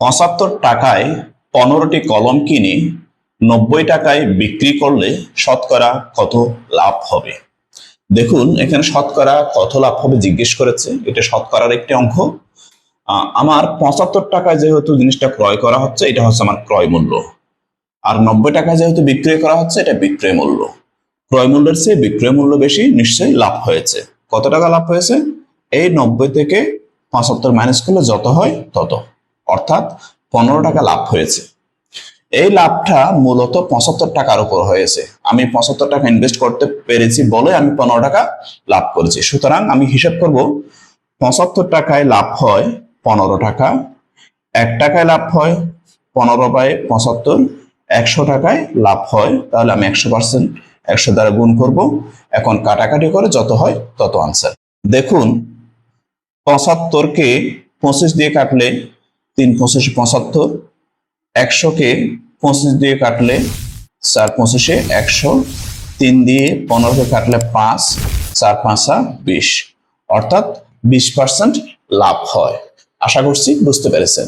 পঁচাত্তর টাকায় পনেরোটি কলম কিনে নব্বই টাকায় বিক্রি করলে শতকরা কত লাভ হবে? দেখুন, এখানে শতকরা কত লাভ হবে জিজ্ঞেস করেছে। এটা শতকরার একটি অঙ্ক আমার পঁচাত্তর টাকায় যেহেতু জিনিসটা ক্রয় করা হচ্ছে, এটা হচ্ছে আমার ক্রয় মূল্য। আর নব্বই টাকায় যেহেতু বিক্রয় করা হচ্ছে, এটা বিক্রয় মূল্য। ক্রয় মূল্যের চেয়ে বিক্রয় মূল্য বেশি, নিশ্চয়ই লাভ হয়েছে। কত টাকা লাভ হয়েছে? এই নব্বই থেকে পঁচাত্তর মাইনাস করলে যত হয় তত। অর্থাৎ পনেরো টাকা লাভ হয়েছে। এই লাভটা মূলত পঁচাত্তর টাকার উপর হয়েছে। আমি পঁচাত্তর টাকা ইনভেস্ট করতে পেরেছি বলে আমি পনেরো টাকা লাভ করেছি। সুতরাং আমি হিসাব করব, পঁচাত্তর টাকায় লাভ হয় পনেরো টাকা, এক টাকায় লাভ হয় পনেরো বাই পঁচাত্তর, একশো টাকায় লাভ হয়, তাহলে আমি একশো পার্সেন্ট একশো দ্বারা গুণ করব। এখন কাটাকাটি করে যত হয় তত আনসার দেখুন, পঁচাত্তরকে পঁচিশ দিয়ে কাটলে তিন পঁচিশে পঁচাত্তর একশোকে পঁচিশ দিয়ে কাটলে চার পঁচিশে একশো, তিন দিয়ে পনেরোকে কাটলে পাঁচ, চার পাঁচা বিশ। অর্থাৎ বিশ পার্সেন্ট লাভ হয়। আশা করছি বুঝতে পেরেছেন।